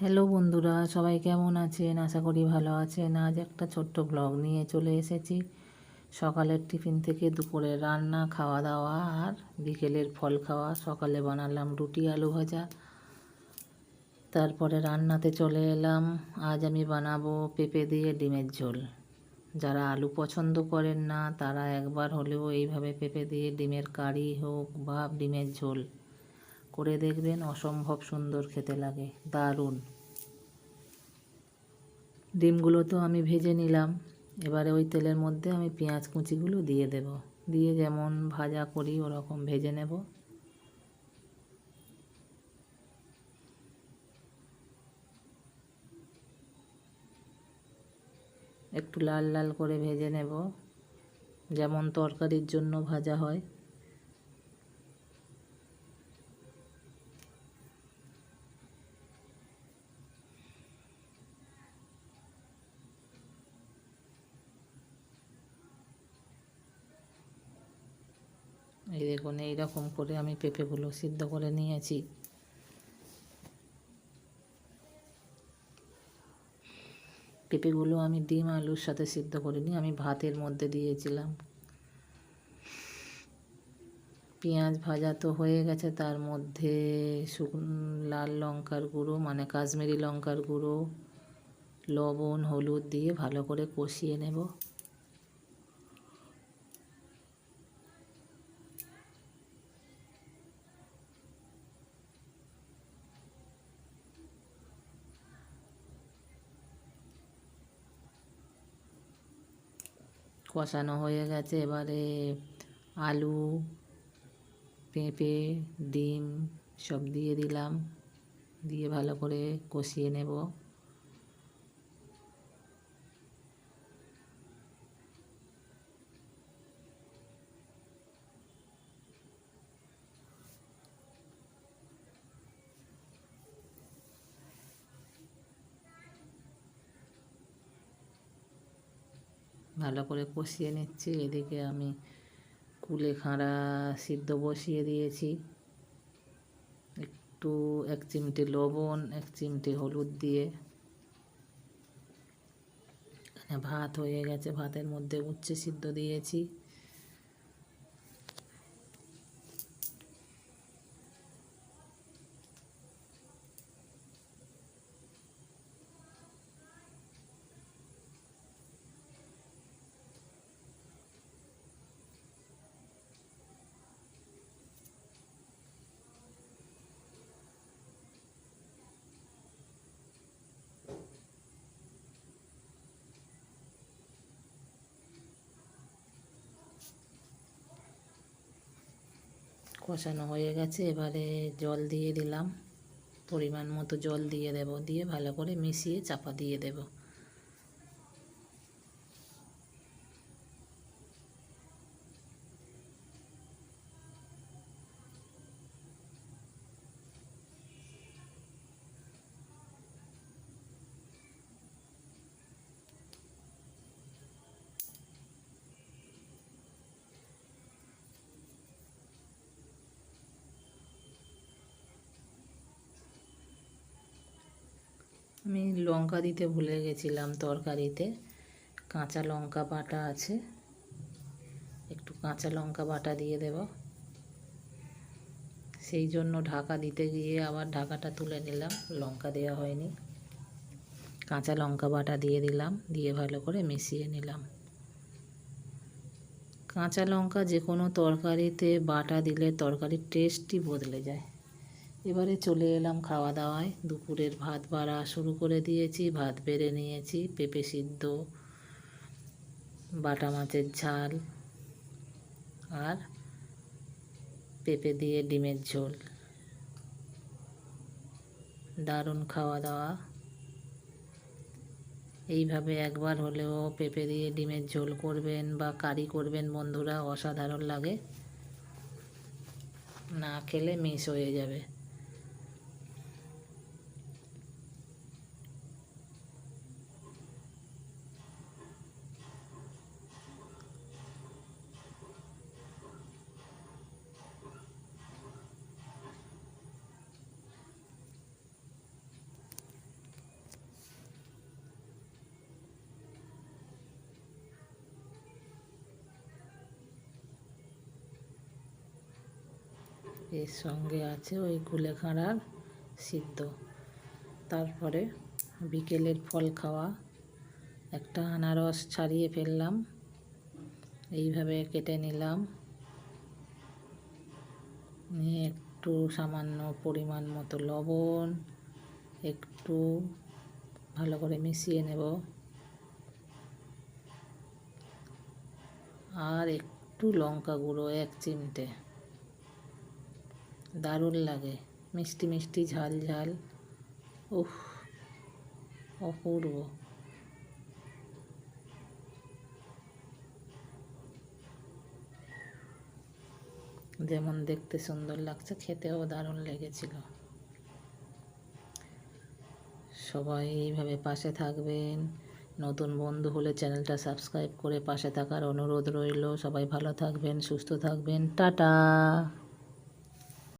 Hello বন্ধুরা, সবাই কেমন আছেন? আশা করি ভালো আছেন। আজ একটা ছোট্ট ব্লগ নিয়ে চলে এসেছি। সকালের টিফিন থেকে দুপুরে রান্না খাওয়া দাওয়া আর বিকেলের ফল খাওয়া। সকালে বানালাম রুটি, আলু ভাজা। তারপরে রান্নাতে চলে এলাম। আজ আমি বানাবো পেঁপে দিয়ে ডিমের ঝোল। যারা আলু পছন্দ করেন না, তারা একবার হলেও এইভাবে পেঁপে দিয়ে ডিমের কারি হোক বা ডিমের ঝোল করে দেখবেন অসম্ভব সুন্দর খেতে লাগে। দারুণ। ডিমগুলো তো আমি ভেজে নিলাম। এবারে ওই তেলের মধ্যে আমি পেঁয়াজ কুচিগুলো দিয়ে দেব। দিয়ে যেমন ভাজা করি, ওরকম ভেজে নেব। একটু লাল লাল করে ভেজে নেব। যেমন তরকারির জন্য ভাজা হয়। এই দেখুন, এইরকম করে আমি পেঁপেগুলো সিদ্ধ করে নিয়েছি। পেঁপেগুলো আমি ডিম আলুর সাথে সিদ্ধ করিনি, আমি ভাতের মধ্যে দিয়েছিলাম। পেঁয়াজ ভাজা তো হয়ে গেছে, তার মধ্যে শুকনো লাল লঙ্কার গুঁড়ো মানে কাশ্মীরি লঙ্কার গুঁড়ো, লবণ, হলুদ দিয়ে ভালো করে কষিয়ে নেব। কষানো হয়ে গেছে। এবারে আলু, পেঁপে, ডিম সব দিয়ে দিলাম। দিয়ে ভালো করে কষিয়ে নেব। ভালো করে কষিয়ে নিচ্ছি। এদিকে আমি কুলেখাড়া সিদ্ধ বসিয়ে দিয়েছি। একটু, এক চিমটে লবণ, এক চিমটে হলুদ দিয়ে। ভাত হয়ে গেছে, ভাতের মধ্যে উচ্ছে সিদ্ধ দিয়েছি। কষানো হয়ে গেছে, এবারে জল দিয়ে দিলাম। পরিমাণ মতো জল দিয়ে দেব, দিয়ে ভালো করে মিশিয়ে চাপা দিয়ে দেব। আমি লঙ্কা দিতে ভুলে গেছিলাম তরকারিতে। কাঁচা লঙ্কা বাটা আছে। একটু কাঁচা লঙ্কা বাটা দিয়ে দেব। সেই জন্য ঢাকা দিতে গিয়ে আবার ঢাকাটা তুলে নিলাম। লঙ্কা দেওয়া হয়নি। কাঁচা লঙ্কা বাটা দিয়ে দিলাম। দিয়ে ভালো করে মিশিয়ে নিলাম। কাঁচা লঙ্কা যে কোনো তরকারিতে বাটা দিলে তরকারির টেস্টই বদলে যায়। এবারে চলে এলাম খাওয়া দাওয়ায় দুপুরের ভাত বাড়া শুরু করে দিয়েছি, ভাত বেড়ে নিয়েছি, পেঁপে সিদ্ধ, বাটা মাছের ঝাল আর পেঁপে দিয়ে ডিমের ঝোল। দারুণ খাওয়া দাওয়া এইভাবে একবার হলেও পেঁপে দিয়ে ডিমের ঝোল করবেন বা কারি করবেন বন্ধুরা, অসাধারণ লাগে। না খেলে মিস হয়ে যাবে। এর সঙ্গে আছে ওই কুলেখাড়ার সিদ্ধ। তারপরে বিকেলের ফল খাওয়া, একটা আনারস ছাড়িয়ে ফেললাম, এইভাবে কেটে নিলাম। নিয়ে একটু সামান্য পরিমাণ মতো লবণ, একটু ভালো করে মিশিয়ে নেব। আর একটু লঙ্কা গুঁড়ো, এক চিমটে। দারুণ লাগে। মিষ্টি মিষ্টি, ঝাল ঝাল। উফ, অপূর্ব। যেমন দেখতে সুন্দর লাগছে, খেতেও দারুণ লেগেছিল। সবাই এইভাবে পাশে থাকবেন। নতুন বন্ধু হলে চ্যানেলটা সাবস্ক্রাইব করে পাশে থাকার অনুরোধ রইল। সবাই ভালো থাকবেন, সুস্থ থাকবেন। টাটা!